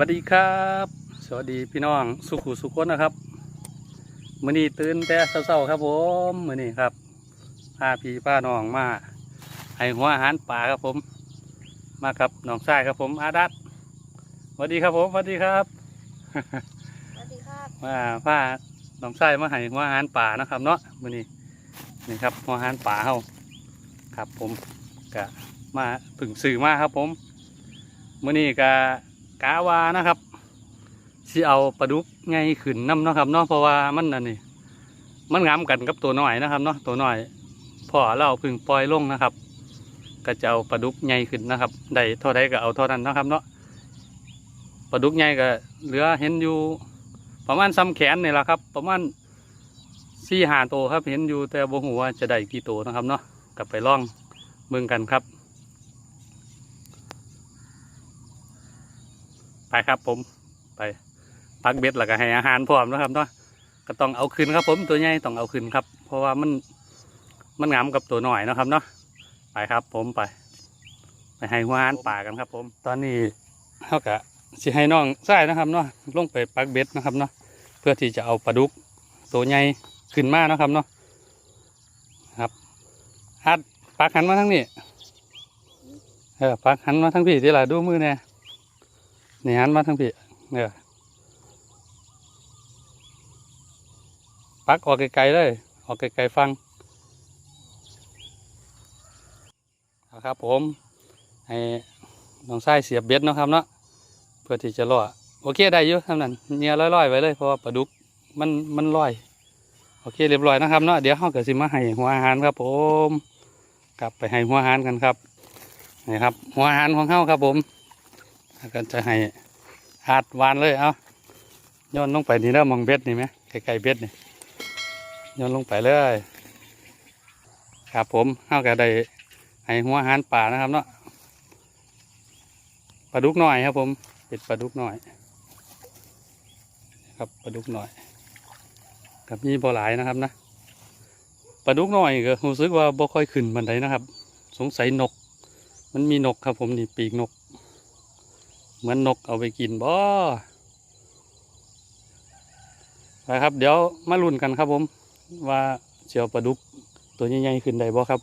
วัสดีครับ สวัสดีพี่น้องสุขุสุขคนนะครับมื้อนี้ตื่นแต่เช้าๆครับผมมื้อนี้ครับพาพี่พาน้องมาให้หัวอาหารป่าครับผม มากับน้องชายครับผมอาดัตสวัสดีครับผมสวัสดีครับสวัสดีครับมาพาน้องชายมาให้หัวอาหารป่านะครับ เนาะมื้อนี้นี่ครับหัวอาหารป่าเฮาครับผมกะมาผึ่งสื่อมาครับผมมื้อนี้กะ กาวานะครับสิเอาปลาดุกไงขึ้นน้ำเนาะครับเนาะเพราะว่ามันนั่นนี่มันงามกันกับตัวน้อยนะครับเนาะตัวน้อยพ่อเราเพึ่งปล่อยลงนะครับ ก็จะเอาปลาดุกใหญ่ขึ้นนะครับได้เท่าใดก็เอาเท่านั้นนะครับเนาะปลาดุกใหญ่ก็เหลือเห็นอยู่ประมาณซ้ำแขนนี่แหละครับ ประมาณสี่หาโตวครับเห็นอยู่แต่บ่หูว่าจะได้กี่โตวนะครับเนาะกลับไปล่องเมืองกันครับ ไปครับผมไปปักเบ็ดแล้วก็ให้อาหารพร้อมนะครับเนาะก็ต้องเอาขึ้นครับผมตัวใหญ่ต้องเอาขึ้นครับ เพราะว่ามันมันงามกับตัวหน่อยนะครับเนาะไปครับผมไป ไปให้หัวอาหารป่ากันครับ ผม ตอนนี้เขากะสิให้น้องใส่นะครับเนาะลงไปปักเบ็ดนะครับเนาะเพื่อที่จะเอาปลาดุกตัวใหญ่ขึ้นมานะครับเนาะครับฮัดปักหันมาทั้งนี้เออปักหันมาทั้งพี่ที่ละดูมือเนี่ย นี่หันมาทางพี่เนี่ยปักออกไกลๆเลย ออกไกลๆฟังเอาครับผมให้น้องไส้เสียบเบ็ดนะครับเนาะเพื่อที่จะล่อโอเคได้อยู่ทำนั้นเนียร้อยๆไว้เลยเพราะว่าปลาดุกมันมันลอยโอเคเรียบร้อยนะครับเนาะเดี๋ยวเราเก็สิมาให้หัวอาหารครับผม กลับไปให้หัวอาหารกันครับนี่ครับหัวอาหารของเขาครับผม ก็จะให้อาดวานเลยเอาย้อนลงไปนี่แล้วมองเบ็ดนี่ไหมไกลๆเบ็ดนี่ย้อนลงไปเลยครับผมเอาก็ได้ให้หัวหารป่านะครับเนาะปลาดุกหน่อยครับ ผมเป็ดปลาดุกหน่อย ครับปลาดุกหน่อยกับมีบ่หลายนะครับนะปลาดุกหน่อยก็รู้สึกว่าบ่ค่อยขึ้นบันไดนะครับ สงสัยนก มันมีนกครับ ผมนี่ปีกนก เหมือนนกเอาไปกินบ่ไปครับ เดี๋ยวมาลุ้นกันครับผม ว่าเจียวปลาดุกตัวใหญ่ๆขึ้นได้บ่ครับ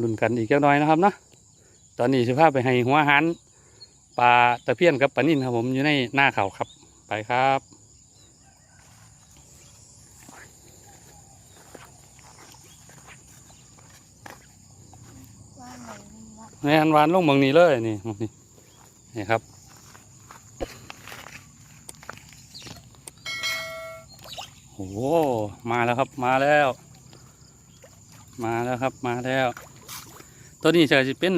ลุ้นกันอีกแค่น้อยนะครับนะตอนนี้สิพาไปให้หัวาหารปลาตะเพียนกับปลานิ่นครับผมอยู่ในหน้าเขาครับ ไปครับไหนวะในอันวานลงเมืองนี้เลยนี่มองนี่ นี่ครับ โอ้โหมาแล้วครับมาแล้ว มาแล้วครับมาแล้ว ตัวนี้จะเป็น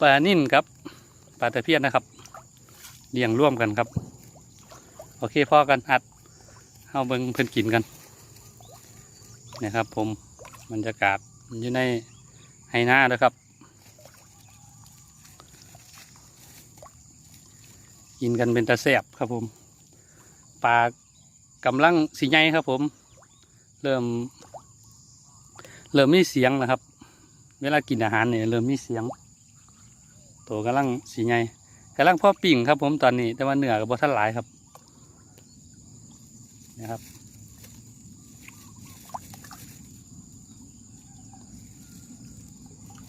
ปลานิ่นครับปลาตะเพียนนะครับเลี้ยงร่วมกันครับ โอเคพอกันอัดเอาเบิ่งเพิ่นกินกันนี่ครับผมบรรยากาศอยู่ในไฮนาเลยครับ กินกันเป็นตาแสบครับผมปลากำลังสีใหญ่ครับผม เริ่ม เริ่มมีเสียงนะครับ เวลากินอาหารเนี่ยเริ่มมีเสียงตัวกำลังสีใหญ่กำลังพ่อปิ่งครับผมตอนนี้ แต่ว่าเหนือกับบทันหลายครับนะครับ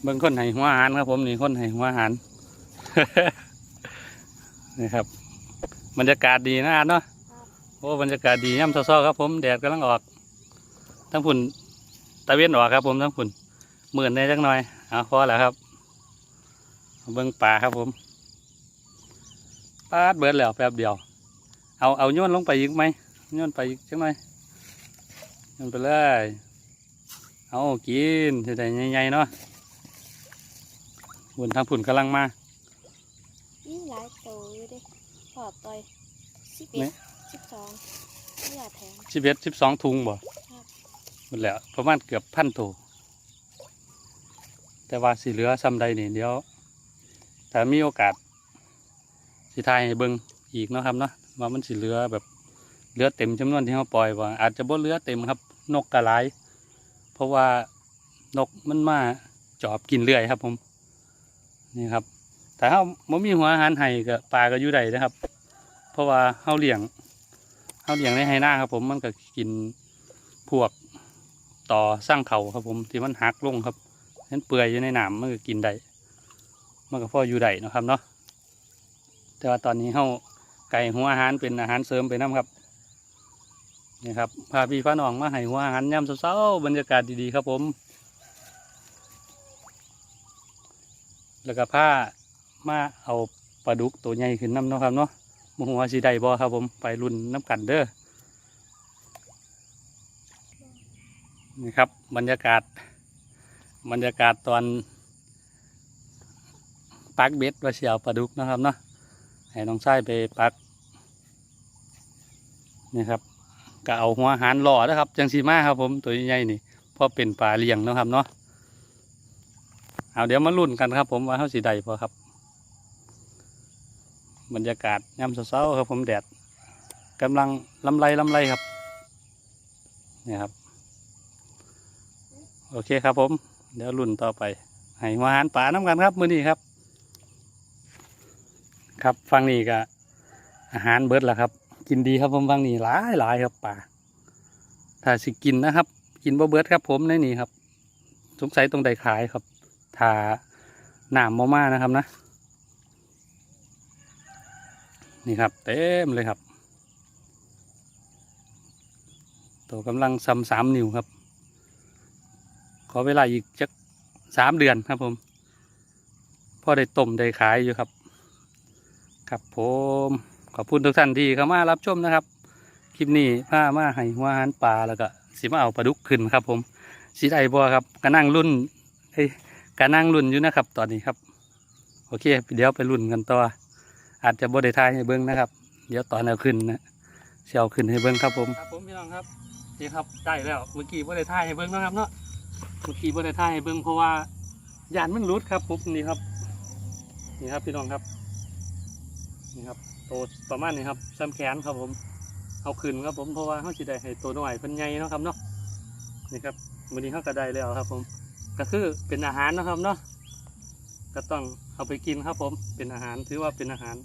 เบิ่งคนให้หัวอาหารครับผมนี่คนให้หัวอาหาร นี่ครับบรรยากาศดีนะอาร์ตเนาะโอ้บรรยากาศดีย่ำซ้อๆครับผมแดดกำลังออก ทั้งฝุ่นตะเวนออกครับ ผมทั้งฝุ่นหมื่นได้จักหน่อยเอาพอแล้วครับเอาเบิ้งป่าครับผมปาดเบิดแล้วแป๊บเดียว เอาเอาโยนลงไปอีกไหมโยนไปอีกจักหน่อยโยนไปเลยเอากินจะได้ใหญ่ๆเนาะฝุ่นทางฝุ่นกำลังมานี่หลายโตอยู่เดิ พอต่อยสิบเนี่เอ็ยดสิบสองนี่แถมสิบเอ็ดสิบสองถุงบ่ครับหมดแล้วประมาณเกือบพันตัวแต่ว่าสีเหลือซ้ำใดนี่เดี๋ยวถ้ามีโอกาสสิทายให้เบิ่งอีกเนาะครับเนาะว่ามันสิเหลือแบบเหลือเต็มจำนวนที่เขาปล่อยว่าอาจจะบ่เหลือเต็มครับ นกกระไรเพราะว่านกมันมาจอบกินเรื่อยครับผมนี่ครับ ถ้าเฮาบ่มีหัวอาหารให้ก็ปลาก็อยู่ได้นะครับ เพราะว่าเฮาเลี้ยงเฮาเลี้ยงในไหนาครับ ผมมันก็กินพวกต่อสร้างเขาครับ ผมที่มันหักลงครับนั้นเปื่อยอยู่ในน้ำมันก็กินได้มันก็พออยู่ได้นะครับเนาะแต่ว่าตอนนี้เฮาไก่หัวอาหารเป็นอาหารเสริมไปน้ำครับนี่ครับพาพี่พาน้องมาให้หัวอาหารย่ำเช้าๆบรรยากาศดีๆครับผม แล้วก็ผ้า มาเอาปลาดุกตัวใหญ่ขึ้นน้ำเนาะครับเนาะมหัวสีได้บ่ครับผมไปรุ่นน้ำกันเด้อนี่ครับบรรยากาศ บรรยากาศตอนปักเบ็ดว่าเสียวปลาดุกนะครับเนาะให้น้องชายไปปักนี่ครับก็เอาหัวหารหล่อนะครับ จังสีมาครับผมตัวใหญ่ๆนี่เพราะเป็นปลาเลี้ยงนะครับเนาะเอาเดี๋ยวมาลุ้นกันครับผมว่าเขาสีใดพอครับ บรรยากาศยามเช้าๆครับผมแดดกำลังลำไรลำไรครับนี่ครับ โอเคครับผม เดี๋ยวลุ้นต่อไปให้วอาหารป่าน้ำกันครับมื้อนี้ครับ ครับฟังนี่ก็อาหารเบิดแล้วครับ กินดีครับผมฟังนี่หลายหลายครับป่าถ้าสิกินนะครับ กินบ่เบิดครับผมในนี่ครับ สงสัยตรงใดขายครับทาหนามมามานะครับนะ นี่ครับ เต็มเลยครับ ตัวกำลังซ้ำสามนิ้วครับ ขอเวลาอีกจักสามเดือนครับผมพอได้ต้มได้ขายอยู่ครับ ครับผมขอบคุณทุกท่านที่เข้ามารับชมนะครับ คลิปนี้พามาให้หัวาหารปลาแล้วก็สิมาเอาปลาดุกขึ้นครับ ผมสีไดบัวครับก็นั่งรุ่นเฮ้ยการนั่งรุ่นอยู่นะครับ ตอนนี้ครับ โอเค เดี๋ยวไปรุ่นกันต่อ อาจจะบดไดทายให้เบิ้งนะครับ เดี๋ยวตอนเอาขึ้นนะเชียวขึ้นให้เบิ้งครับผมครับผมพี่น้องครับนี่ครับได้แล้วเมื่อกี้บดไดทายให้เบิ้งนะครับเนาะเมื่อกี้บดไดทายให้เบิ้งเพราะว่ายานมันรุดครับผมนี่ครับนี่ครับพี่น้องครับนี่ครับโตประมาณนี้ครับซ้ำแขนครับผมเอาขึ้นครับผมเพราะว่าเขาสิได้ให้ตัวหน่อยเป็นไงเนาะครับเนาะนี่ครับวันนี้เขาก็ได้แล้วครับ ผมก็คือเป็นอาหารนะครับเนาะ ก็ต้องเอาไปกินครับผมเป็นอาหารถือว่าเป็นอาหาร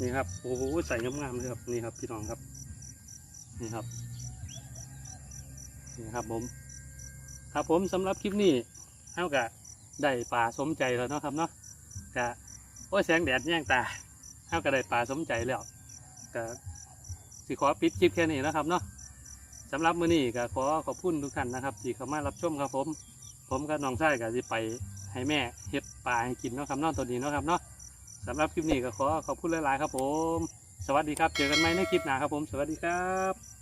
นี่ครับโอ้โหใส่งามๆเลยครับนี่ครับพี่น้องครับ นี่ครับนี่ครับผม ครับผมสำหรับคลิปนี้เท่ากับได้ปลาสมใจแล้วเนาะครับเนาะกะโอ้ยแสงแดดแย่งตาเท่ากับได้ปลาสมใจแล้วก็สิขอปิดคลิปแค่นี้นะครับเนาะสำหรับมื้อนี้ก็ขอขอบคุณทุกท่านนะครับ ที่เข้ามารับชมครับผม ผมกับน้องชายก็จะไปให้แม่เฮ็ดปลาให้กินเนาะครับเนอกตัวนี้เนาะครับเนาะสำหรับคลิปนี้ก็ขอขอบคุณหลาย ๆ ครับผม สวัสดีครับ เจอกันใหม่ในคลิปหน้าครับผม สวัสดีครับ